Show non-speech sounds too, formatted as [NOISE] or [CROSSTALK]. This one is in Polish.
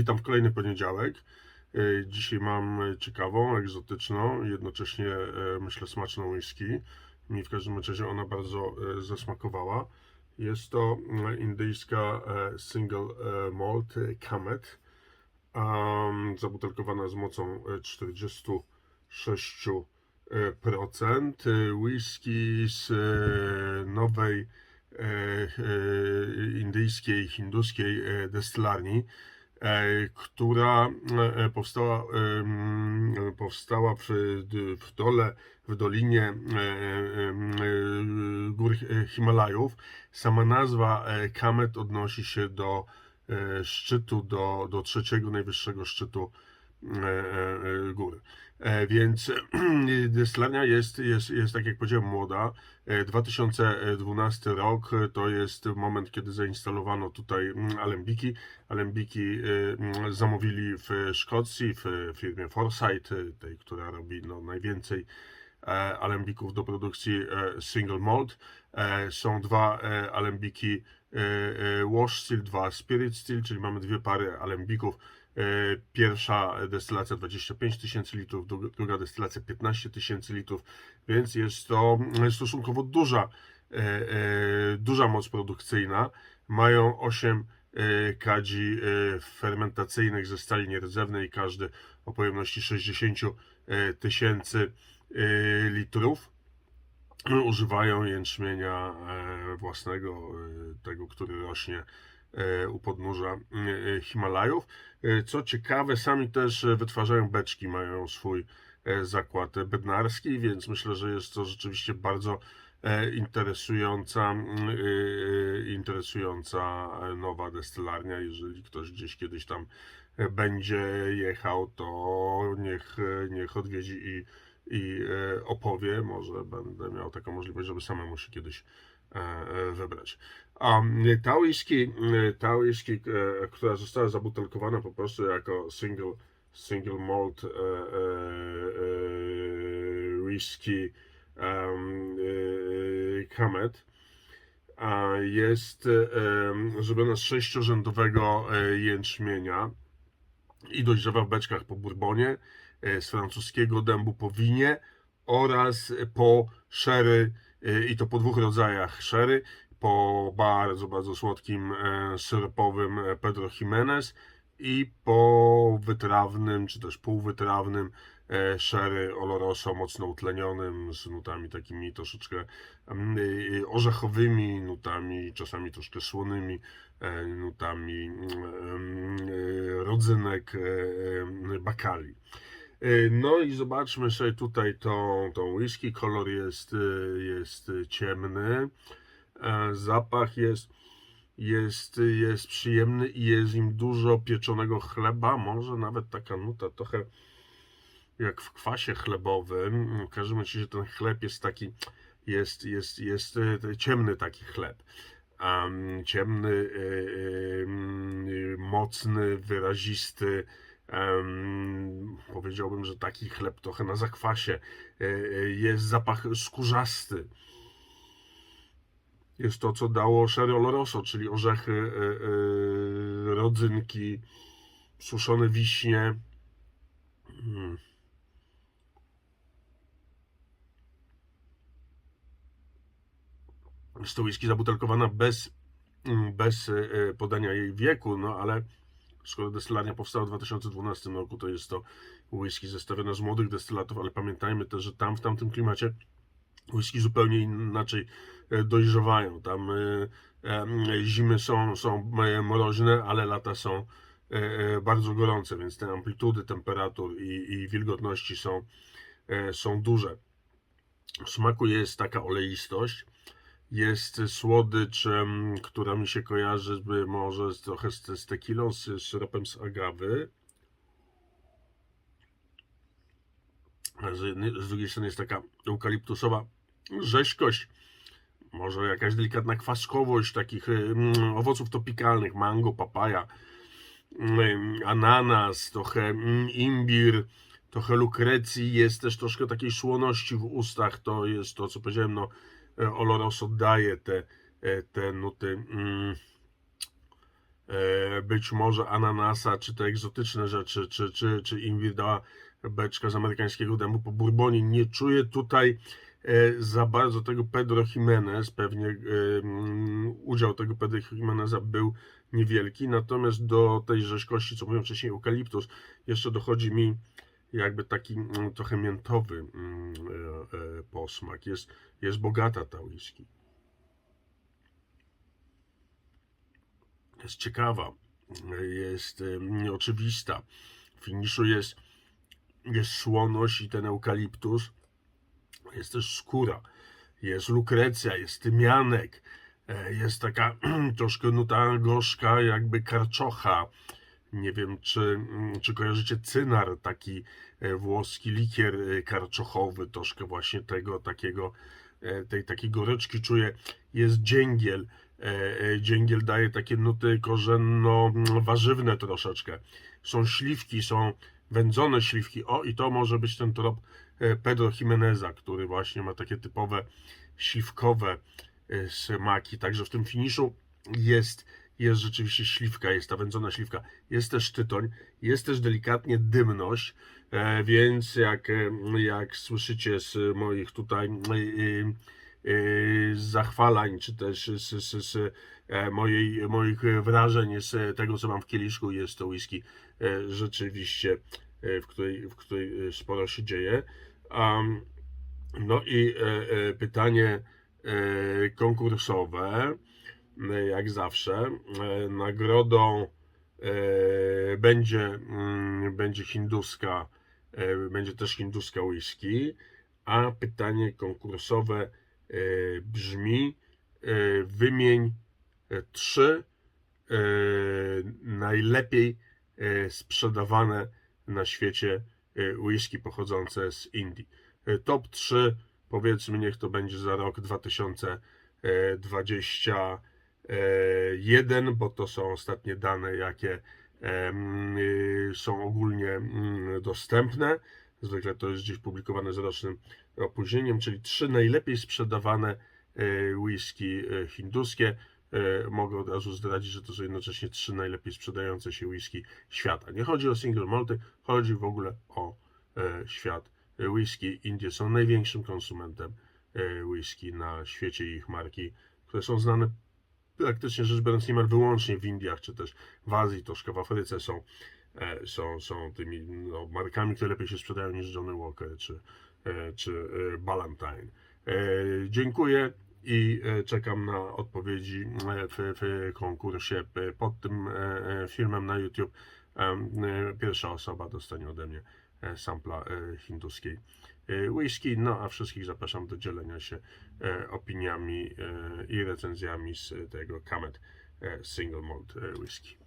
Witam w kolejny poniedziałek. E, Dzisiaj mam ciekawą, egzotyczną, jednocześnie e, myślę smaczną whisky. Mi w każdym razie ona bardzo e, zasmakowała. Jest to indyjska single malt Kamet, zabutelkowana z mocą e, 46%. e, procent. E, Whisky z nowej indyjskiej, hinduskiej destylarni, która e, powstała, em, powstała w, w dole, w dolinie e, e, gór Himalajów. Sama nazwa e, Kamet odnosi się do e, szczytu, do, do trzeciego najwyższego szczytu e, e, góry. E, Więc [CLEARS THROAT] destylarnia jest, jest, jest, tak jak powiedziałem, młoda. E, 2012 rok e, to jest moment, kiedy zainstalowano tutaj alembiki. Alembiki e, zamówili w Szkocji, w firmie Foresight, e, tej, która robi no, najwięcej e, alembików do produkcji e, single. E, Są dwa e, alembiki e, e, wash steel, dwa spirit steel, czyli mamy dwie pary alembików. E, Pierwsza destylacja 25 tysięcy litrów, dru- druga destylacja 15 tysięcy litrów, więc jest to stosunkowo duża, e, e, duża moc produkcyjna. Mają 8 e, kadzi fermentacyjnych ze stali nierdzewnej, każdy o pojemności 60 e, tysięcy litrów. Używają jęczmienia własnego, tego, który rośnie u podnóża e, Himalajów. E, Co ciekawe, sami też e, wytwarzają beczki, mają swój e, zakład bednarski, więc myślę, że jest to rzeczywiście bardzo e, interesująca, e, e, interesująca e, nowa destylarnia. Jeżeli ktoś gdzieś kiedyś tam e, będzie jechał, to niech, e, niech odwiedzi i, i e, opowie. Może będę miał taką możliwość, żeby samemu się kiedyś e, e, wybrać. A m, ta whisky, ta whisky, e, która została zabutelkowana po prostu jako single, single malt e, e, e, whisky e, a jest e, zrobiona z sześciorzędowego e, jęczmienia i dojrzewa w beczkach po bourbonie, e, z francuskiego dębu po winie oraz po sherry e, i to po dwóch rodzajach sherry, po bardzo, bardzo słodkim e, syropowym e, Pedro Jimenez i po wytrawnym, czy też półwytrawnym e, sherry Oloroso mocno utlenionym z nutami takimi troszeczkę mm, orzechowymi, nutami czasami troszkę słonymi, nutami mm, e, rodzynek bakali. E, No i zobaczmy sobie tutaj tą, tą whisky. Kolor jest, e, jest ciemny. E, Zapach jest, jest, jest przyjemny i jest im dużo pieczonego chleba. Może nawet taka nuta trochę jak w kwasie chlebowym. W każdym razie ten chleb jest taki, jest, jest, jest e, ciemny taki chleb. Em, ciemny, e, mm, mocny, wyrazisty. Em, powiedziałbym, że taki chleb trochę na zakwasie. E, e, Jest zapach skórzasty. Jest to, co dało Sherry Oloroso, czyli orzechy, e, rodzynki, suszone wiśnie. Mm. Jest to whisky zabutelkowana bez, mm, bez podania jej wieku, no ale skoro destylarnia powstała w 2012 roku, to jest to whisky zestawione z młodych destylatów, ale pamiętajmy też, że tam w tamtym klimacie whisky zupełnie inaczej e, dojrzewają. Tam e, e, zimy są, są mroźne, ale lata są bardzo gorące, więc te amplitudy temperatur i, i wilgotności są, są duże. W smaku jest taka oleistość, jest słodycz, która mi się kojarzy może z, trochę z, z tequilą, z, syropem z agawy. Z, z drugiej strony jest taka eukaliptusowa rzeźkość, może jakaś delikatna kwaskowość takich mm, owoców topikalnych, mango, papaja, mm, ananas, trochę mm, imbir, trochę lukrecji, jest też troszkę takiej słoności w ustach, to jest to, co powiedziałem, no e, Oloroso daje te, e, te nuty mm, e, być może ananasa, czy te egzotyczne rzeczy, czy, czy, czy indywidualna beczka z amerykańskiego dębu po bourbonie. Nie czuję tutaj za bardzo tego Pedro Jimenez, pewnie mm, udział tego Pedro Jimeneza był niewielki, natomiast do tej rzeźkości, co mówiłem wcześniej, eukaliptus, jeszcze dochodzi mi jakby taki mm, trochę miętowy mm, e, e, posmak. Jest, jest bogata ta whisky. Jest ciekawa, jest nieoczywista. W finiszu jest, jest słoność i ten eukaliptus. Jest też skóra, jest lukrecja, jest tymianek, e, jest taka [CLEARS THROAT] troszkę nuta gorzka, jakby karczocha. Nie wiem, czy, mm, czy kojarzycie cynar, taki e, włoski likier e, karczochowy, troszkę właśnie tego takiego, e, tej takiej goryczki czuję. Jest dzięgiel, dzięgiel daje takie nuty korzenno-warzywne troszeczkę. Są śliwki, są wędzone śliwki. O, i to może być ten trop Pedro Jimeneza, który właśnie ma takie typowe śliwkowe smaki. Także w tym finiszu jest, jest rzeczywiście śliwka, jest ta wędzona śliwka. Jest też tytoń, jest też delikatnie dymność, e, więc jak, e, jak słyszycie z moich tutaj e, zachwalań, czy też z, z, z mojej, moich wrażeń z tego, co mam w kieliszku, jest to whisky rzeczywiście, w której, w której sporo się dzieje. No i pytanie konkursowe, jak zawsze. E, nagrodą e, będzie, mm, będzie hinduska, e, będzie też hinduska whisky, a pytanie konkursowe e, brzmi e, wymień e, trzy e, najlepiej e, sprzedawane na świecie e, whisky pochodzące z Indii. E, Top 3, powiedzmy, niech to będzie za rok 2021, bo to są ostatnie dane, jakie y, są ogólnie mm, dostępne. Zwykle to jest gdzieś publikowane z rocznym opóźnieniem, czyli trzy najlepiej sprzedawane e, whisky e, hinduskie. E, Mogę od razu zdradzić, że to są jednocześnie trzy najlepiej sprzedające się whisky świata. Nie chodzi o single malty, chodzi w ogóle o e, świat e, whisky. Indie są największym konsumentem e, whisky na świecie i ich marki, które są znane praktycznie rzecz biorąc niemal wyłącznie w Indiach, czy też w Azji, troszkę w Afryce są, e, są, są tymi no, markami, które lepiej się sprzedają niż Johnny Walker czy, e, czy e, Ballantine. Dziękuję i czekam na odpowiedzi w, w konkursie pod tym filmem na YouTube. Pierwsza osoba dostanie ode mnie sampla e, hinduskiej e, whisky. No a wszystkich zapraszam do dzielenia się e, opiniami e, i recenzjami z tego Kamet e, Single Malt e, Whisky.